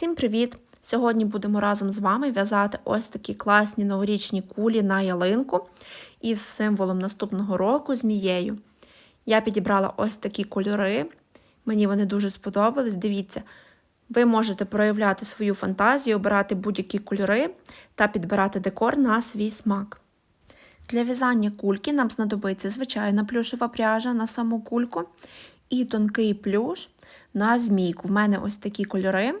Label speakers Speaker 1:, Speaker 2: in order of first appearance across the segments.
Speaker 1: Всім привіт! Сьогодні будемо разом з вами в'язати ось такі класні новорічні кулі на ялинку із символом наступного року змією. Я підібрала ось такі кольори, мені вони дуже сподобались. Дивіться, ви можете проявляти свою фантазію, обирати будь-які кольори та підбирати декор на свій смак. Для в'язання кульки нам знадобиться звичайна плюшева пряжа на саму кульку і тонкий плюш на змійку. В мене ось такі кольори.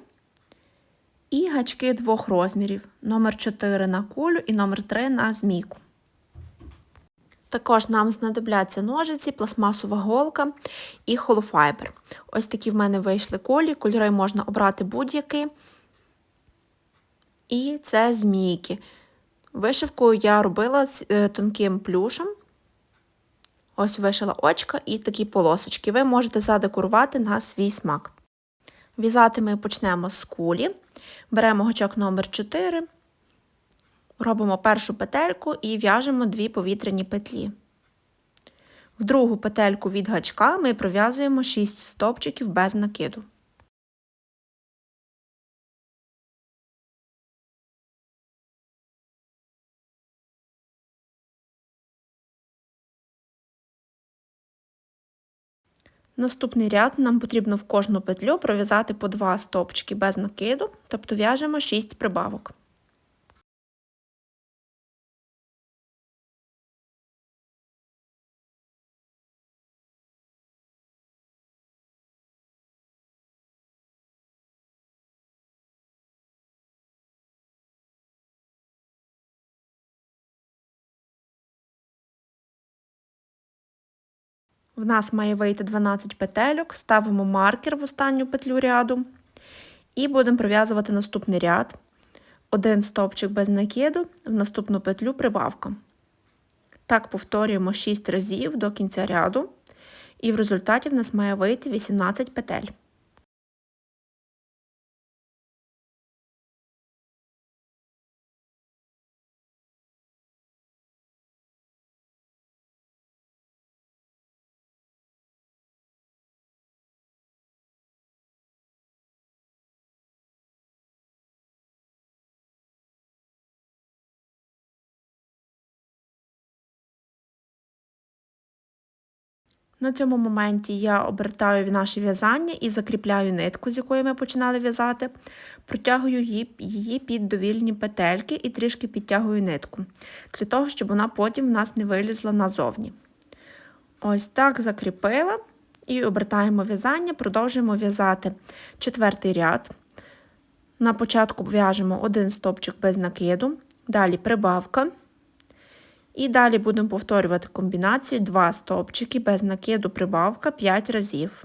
Speaker 1: І гачки двох розмірів. Номер 4 на кулю і номер 3 на змійку. Також нам знадобляться ножиці, пластмасова голка і холофайбер. Ось такі в мене вийшли колі, кольори можна обрати будь-які. І це змійки. Вишивку я робила е, тонким плюшем. Ось вишила очка і такі полосочки. Ви можете задекорувати на свій смак. В'язати ми почнемо з кулі. Беремо гачок номер 4 робимо першу петельку і в'яжемо дві повітряні петлі. В другу петельку від гачка ми пров'язуємо 6 стовпчиків без накиду. Наступний ряд нам потрібно в кожну петлю пров'язати по 2 стовпчики без накиду, тобто в'яжемо 6 прибавок. В нас має вийти 12 петельок, ставимо маркер в останню петлю ряду і будемо пров'язувати наступний ряд. Один стовпчик без накиду, в наступну петлю прибавка. Так повторюємо 6 разів до кінця ряду, і в результаті в нас має вийти 18 петель. На цьому моменті я обертаю наше в'язання і закріпляю нитку, з якої ми починали в'язати, протягую її під довільні петельки і трішки підтягую нитку, для того, щоб вона потім в нас не вилізла назовні. Ось так закріпила і обертаємо в'язання, продовжуємо в'язати четвертий ряд. На початку в'яжемо один стопчик без накиду, далі прибавка. І далі будемо повторювати комбінацію 2 стовпчики без накиду прибавка 5 разів.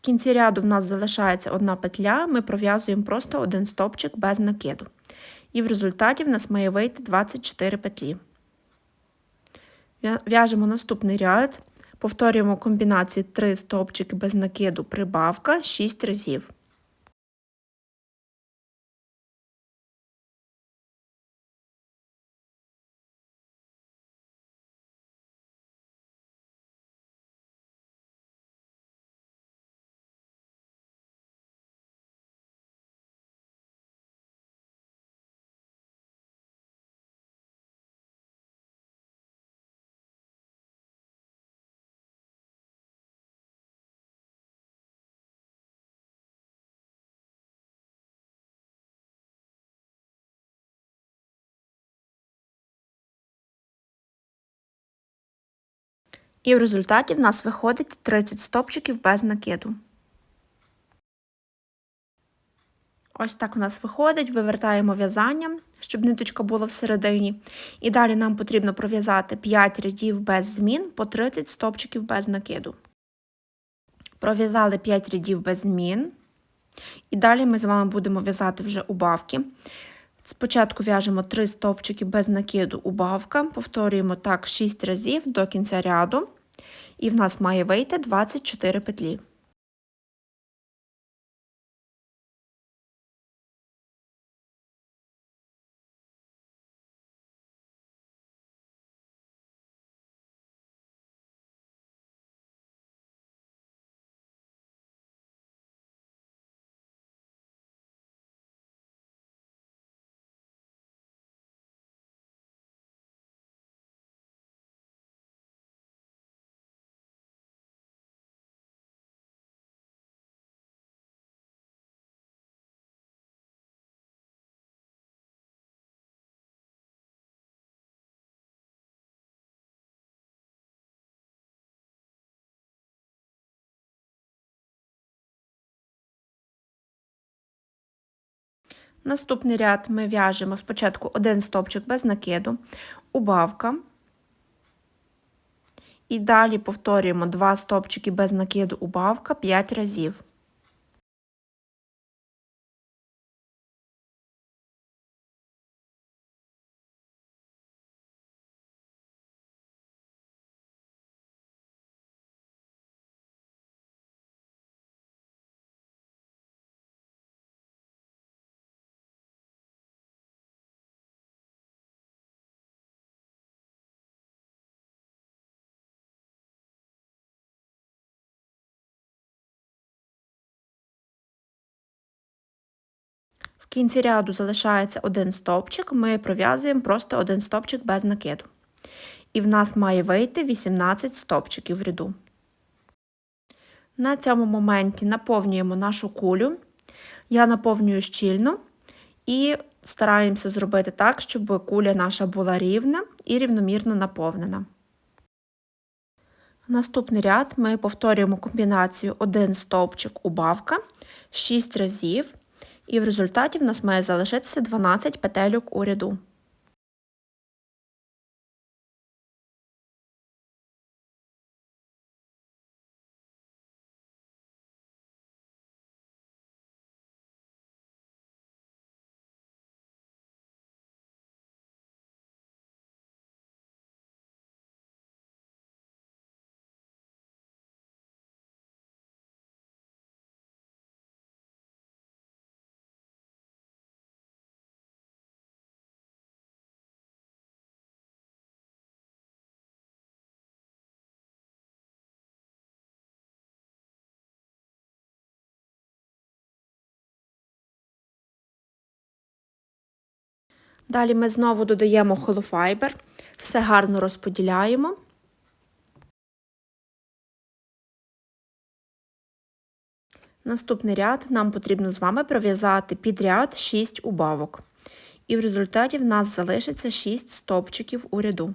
Speaker 1: В кінці ряду в нас залишається одна петля, ми пров'язуємо просто один стовпчик без накиду. І в результаті в нас має вийти 24 петлі. В'яжемо наступний ряд, повторюємо комбінацію 3 стовпчики без накиду, прибавка 6 разів. І в результаті в нас виходить 30 стопчиків без накиду. Ось так у нас виходить, вивертаємо в'язання, щоб ниточка була всередині. І далі нам потрібно пров'язати 5 рядів без змін по 30 стопчиків без накиду. Пров'язали 5 рядів без змін. І далі ми з вами будемо в'язати вже убавки. Спочатку в'яжемо 3 стовпчики без накиду убавка, повторюємо так 6 разів до кінця ряду, і в нас має вийти 24 петлі. Наступний ряд ми в'яжемо спочатку один стовпчик без накиду, убавка. І далі повторюємо два стовпчики без накиду убавка 5 разів. Кінці ряду залишається один стовпчик, ми пров'язуємо просто один стовпчик без накиду. І в нас має вийти 18 стовпчиків в ряду. На цьому моменті наповнюємо нашу кулю. Я наповнюю щільно і стараємося зробити так, щоб куля наша була рівна і рівномірно наповнена. Наступний ряд ми повторюємо комбінацію один стовпчик убавка 6 разів і в результаті в нас має залишитися 12 петельок у ряду. Далі ми знову додаємо холофайбер, все гарно розподіляємо. Наступний ряд нам потрібно з вами пров'язати підряд 6 убавок. І в результаті в нас залишиться 6 стовпчиків у ряду.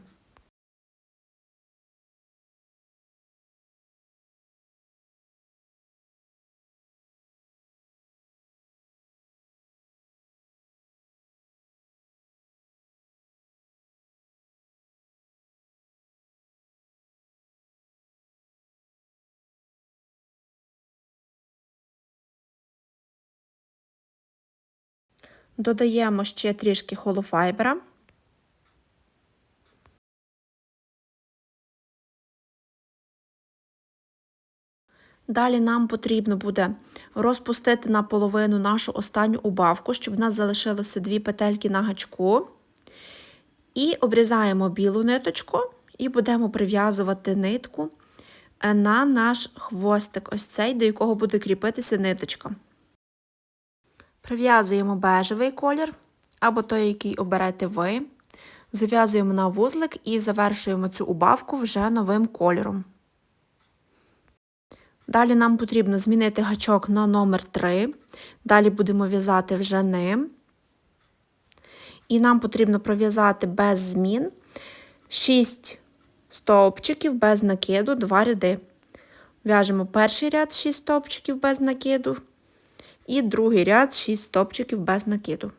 Speaker 1: Додаємо ще трішки холофайбера. Далі нам потрібно буде розпустити наполовину нашу останню убавку, щоб в нас залишилося дві петельки на гачку. І обрізаємо білу ниточку і будемо прив'язувати нитку на наш хвостик, ось цей, до якого буде кріпитися ниточка. Прив'язуємо бежевий колір, або той, який оберете ви. Зав'язуємо на вузлик і завершуємо цю убавку вже новим кольором. Далі нам потрібно змінити гачок на номер 3. Далі будемо в'язати вже ним. І нам потрібно пров'язати без змін 6 стовпчиків без накиду, 2 ряди. В'яжемо перший ряд 6 стовпчиків без накиду. І другий ряд 6 стопчиків без накиду.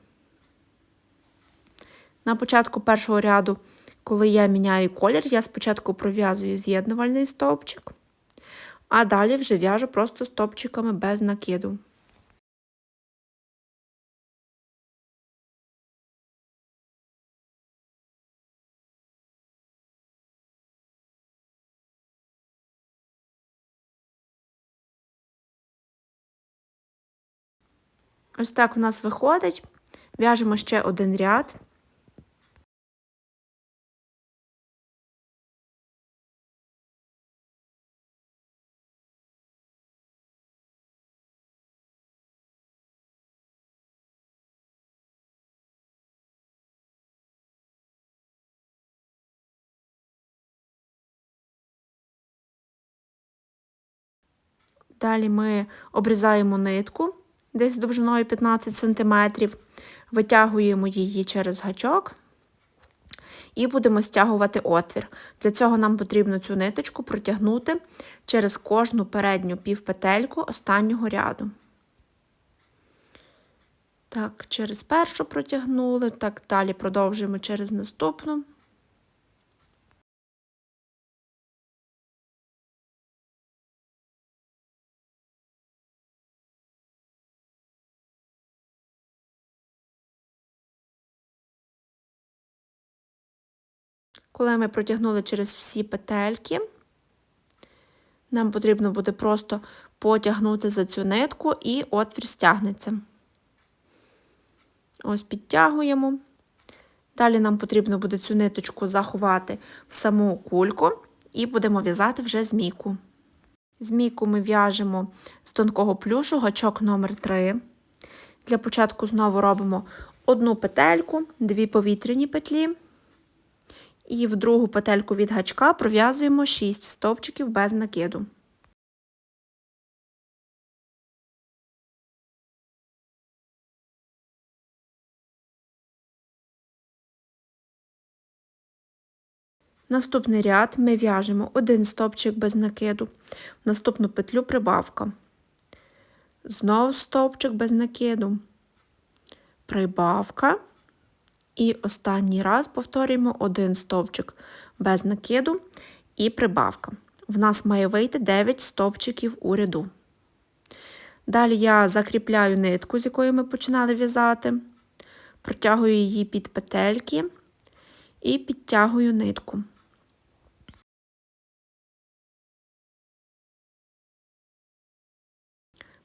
Speaker 1: На початку першого ряду, коли я міняю колір, я спочатку пров'язую з'єднувальний стовпчик, а далі вже в'яжу просто стовпчиками без накиду. Ось так в нас виходить. В'яжемо ще один ряд. Далі ми обрізаємо нитку десь довжиною 15 см, витягуємо її через гачок і будемо стягувати отвір. Для цього нам потрібно цю ниточку протягнути через кожну передню півпетельку останнього ряду. Так, через першу протягнули, так далі продовжуємо через наступну. Коли ми протягнули через всі петельки, нам потрібно буде просто потягнути за цю нитку і отвір стягнеться. Ось підтягуємо. Далі нам потрібно буде цю ниточку заховати в саму кульку і будемо в'язати вже змійку. Змійку ми в'яжемо з тонкого плюшу, гачок номер 3 Для початку знову робимо одну петельку, дві повітряні петлі. І в другу петельку від гачка пров'язуємо 6 стовпчиків без накиду. Наступний ряд ми в'яжемо один стовпчик без накиду, в наступну петлю прибавка. Знову стовпчик без накиду, прибавка. І останній раз повторюємо один стовпчик без накиду і прибавка. В нас має вийти 9 стовпчиків у ряду. Далі я закріпляю нитку, з якої ми починали в'язати, протягую її під петельки і підтягую нитку.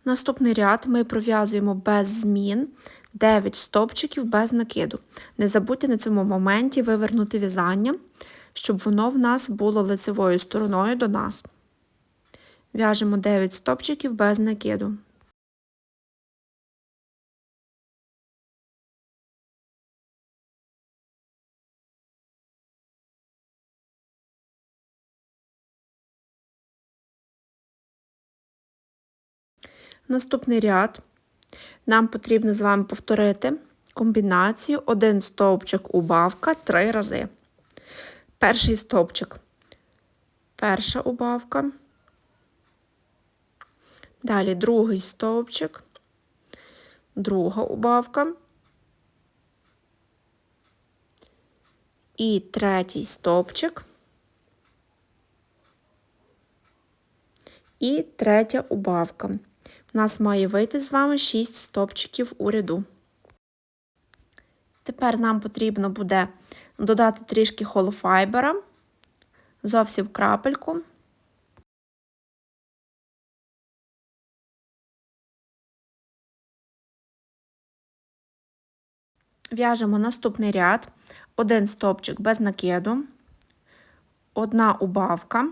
Speaker 1: Наступний ряд ми пров'язуємо без змін 9 стовпчиків без накиду. Не забудьте на цьому моменті вивернути в'язання, щоб воно в нас було лицевою стороною до нас. В'яжемо 9 стовпчиків без накиду. Наступний ряд нам потрібно з вами повторити комбінацію один стовпчик убавка три рази. Перший стовпчик, перша убавка. Далі другий стовпчик, друга убавка. І третій стовпчик. І третя убавка. У нас має вийти з вами 6 стопчиків у ряду. Тепер нам потрібно буде додати трішки холофайбера, зовсім крапельку. В'яжемо наступний ряд, один стопчик без накиду, одна убавка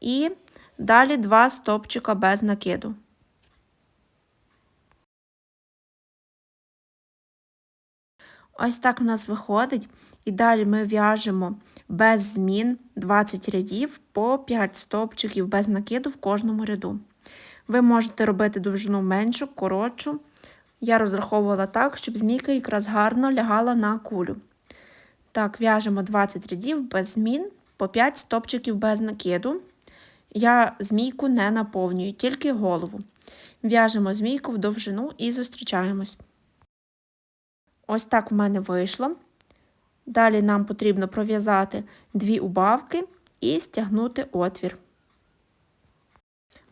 Speaker 1: і Далі два стопчика без накиду. Ось так у нас виходить. І далі ми в'яжемо без змін 20 рядів по 5 стопчиків без накиду в кожному ряду. Ви можете робити довжину меншу, коротшу. Я розраховувала так, щоб змійка якраз гарно лягала на кулю. Так, в'яжемо 20 рядів без змін по 5 стопчиків без накиду. Я змійку не наповнюю, тільки голову. В'яжемо змійку в довжину і зустрічаємось. Ось так в мене вийшло. Далі нам потрібно пров'язати дві убавки і стягнути отвір.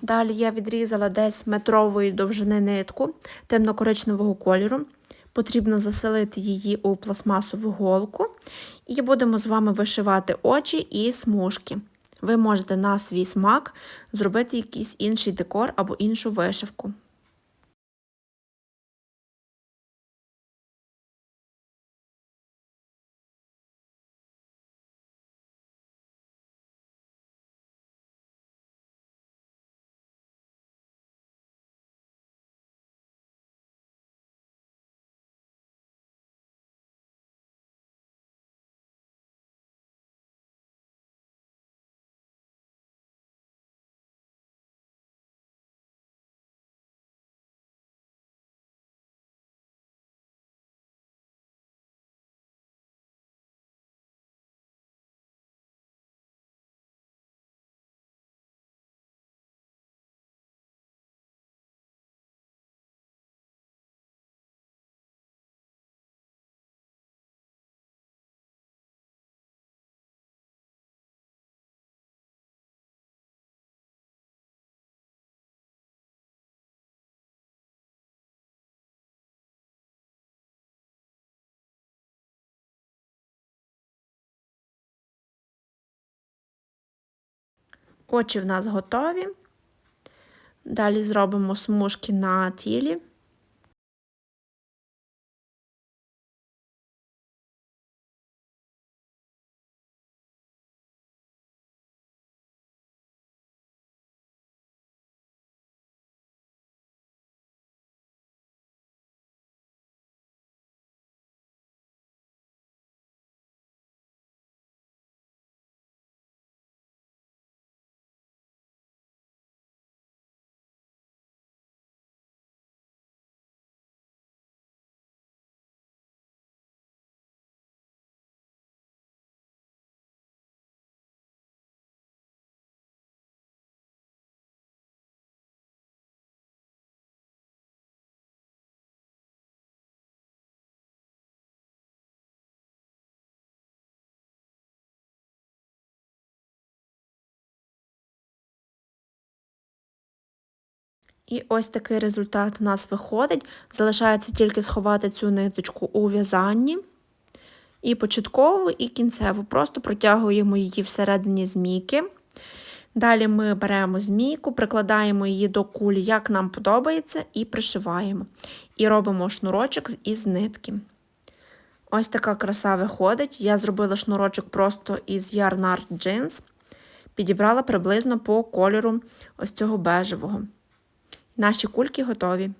Speaker 1: Далі я відрізала десь метрової довжини нитку темно-коричневого кольору. Потрібно заселити її у пластмасову голку і будемо з вами вишивати очі і смужки ви можете на свій смак зробити якийсь інший декор або іншу вишивку. Очі в нас готові. Далі зробимо смужки на тілі. І ось такий результат у нас виходить. Залишається тільки сховати цю ниточку у в'язанні. І початкову, і кінцеву. Просто протягуємо її всередині змійки. Далі ми беремо змійку, прикладаємо її до кулі, як нам подобається, і пришиваємо. І робимо шнурочок із нитки. Ось така краса виходить. Я зробила шнурочок просто із Art Jeans. Підібрала приблизно по кольору ось цього бежевого. Наші кульки готові.